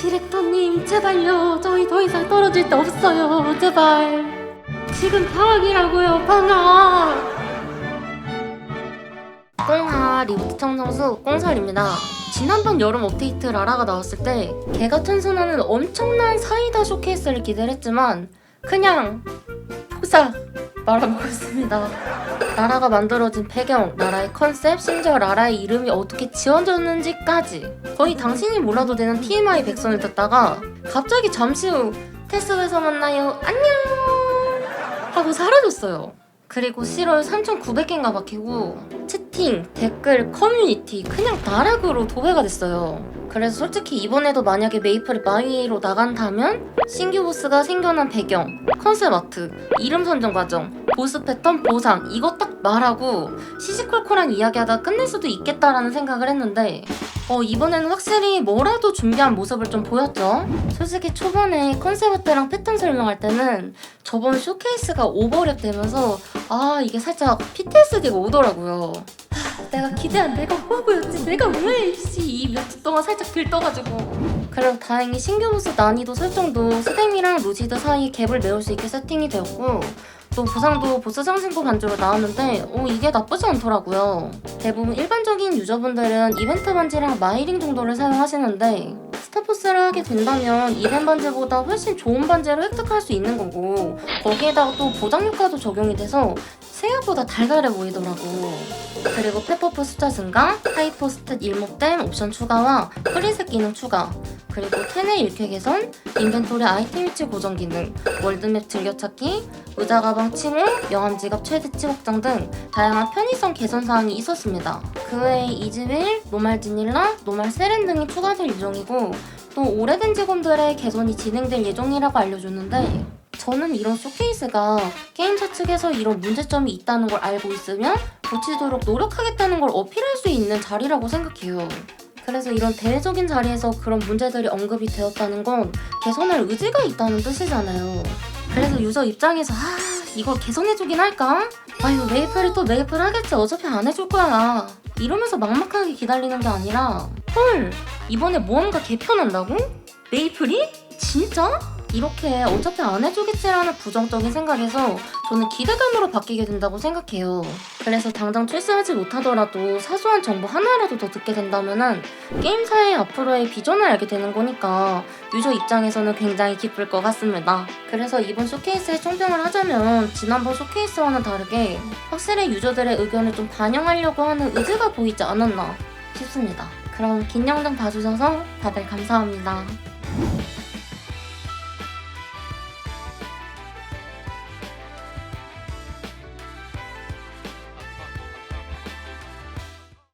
디렉터님 제발요. 저희 더 이상 떨어질 데 없어요. 제발. 지금 방학이라고요 방학. 꽁하 리부트 청정수 꽁살입니다. 지난번 여름 업데이트 라라가 나왔을 때 개가 튼선하는 엄청난 사이다 쇼케이스를 기대했지만 그냥 폭삭 말아먹었습니다. 라라가 만들어진 배경, 라라의 컨셉, 심지어 라라의 이름이 어떻게 지어졌는지까지. 거의 당신이 몰라도 되는 TMI 백선을 듣다가 갑자기 잠시 후 테스트에서 만나요. 안녕! 하고 사라졌어요. 그리고 7월 3,900개인가 박히고 채팅, 댓글, 커뮤니티 그냥 나락으로 도배가 됐어요. 그래서 솔직히 이번에도 만약에 메이플이 마이로 나간다면 신규 보스가 생겨난 배경, 컨셉 아트, 이름 선정 과정, 보스 패턴, 보상 이거 딱 말하고 시시콜콜한 이야기하다 끝낼 수도 있겠다라는 생각을 했는데 어, 이번에는 확실히 뭐라도 준비한 모습을 좀 보였죠. 솔직히 초반에 컨셉 아트랑 패턴 설명할 때는 저번 쇼케이스가 오버랩 되면서 아 이게 살짝 PTSD가 오더라고요. 하, 내가 기대한 내가 호구였지 내가 왜이몇 주 동안 살짝 들떠가지고 그래도 다행히 신규 보스 난이도 설정도 스댐이랑 루시드 사이 갭을 메울 수 있게 세팅이 되었고 또 보상도 보스 상승포 반주로 나왔는데 어, 이게 나쁘지 않더라고요. 대부분 일반적인 유저분들은 이벤트 반지랑 마이링 정도를 사용하시는데 스타포스를 하게 된다면 이벤 반지보다 훨씬 좋은 반지를 획득할 수 있는 거고 거기에다가 또 보장 효과도 적용이 돼서 생각보다 달달해 보이더라고. 그리고 페퍼프 숫자 증가, 하이퍼 스탯 일목된 옵션 추가와 프리셋 기능 추가, 그리고 테네 일쾌 개선, 인벤토리 아이템 위치 고정 기능, 월드맵 즐겨찾기, 의자 가방 칭호, 명함 지갑 최대치 확장 등 다양한 편의성 개선 사항이 있었습니다. 그 외에 이즈윌, 노말 지닐라, 노말 세렌 등이 추가될 예정이고 또 오래된 직원들의 개선이 진행될 예정이라고 알려줬는데 저는 이런 쇼케이스가 게임사 측에서 이런 문제점이 있다는 걸 알고 있으면 고치도록 노력하겠다는 걸 어필할 수 있는 자리라고 생각해요. 그래서 이런 대외적인 자리에서 그런 문제들이 언급이 되었다는 건 개선할 의지가 있다는 뜻이잖아요. 그래서 유저 입장에서 아 이걸 개선해주긴 할까? 아유 메이플이 또 메이플 하겠지 어차피 안 해줄 거야. 이러면서 막막하게 기다리는 게 아니라 헐 이번에 모험가 개편한다고? 메이플이? 진짜? 이렇게 어차피 안 해주겠지라는 부정적인 생각에서 저는 기대감으로 바뀌게 된다고 생각해요. 그래서 당장 출시하지 못하더라도 사소한 정보 하나라도 더 듣게 된다면은 게임사의 앞으로의 비전을 알게 되는 거니까 유저 입장에서는 굉장히 기쁠 것 같습니다. 그래서 이번 쇼케이스에 총평을 하자면 지난번 쇼케이스와는 다르게 확실히 유저들의 의견을 좀 반영하려고 하는 의지가 보이지 않았나 싶습니다. 그럼 긴 영상 봐주셔서 다들 감사합니다.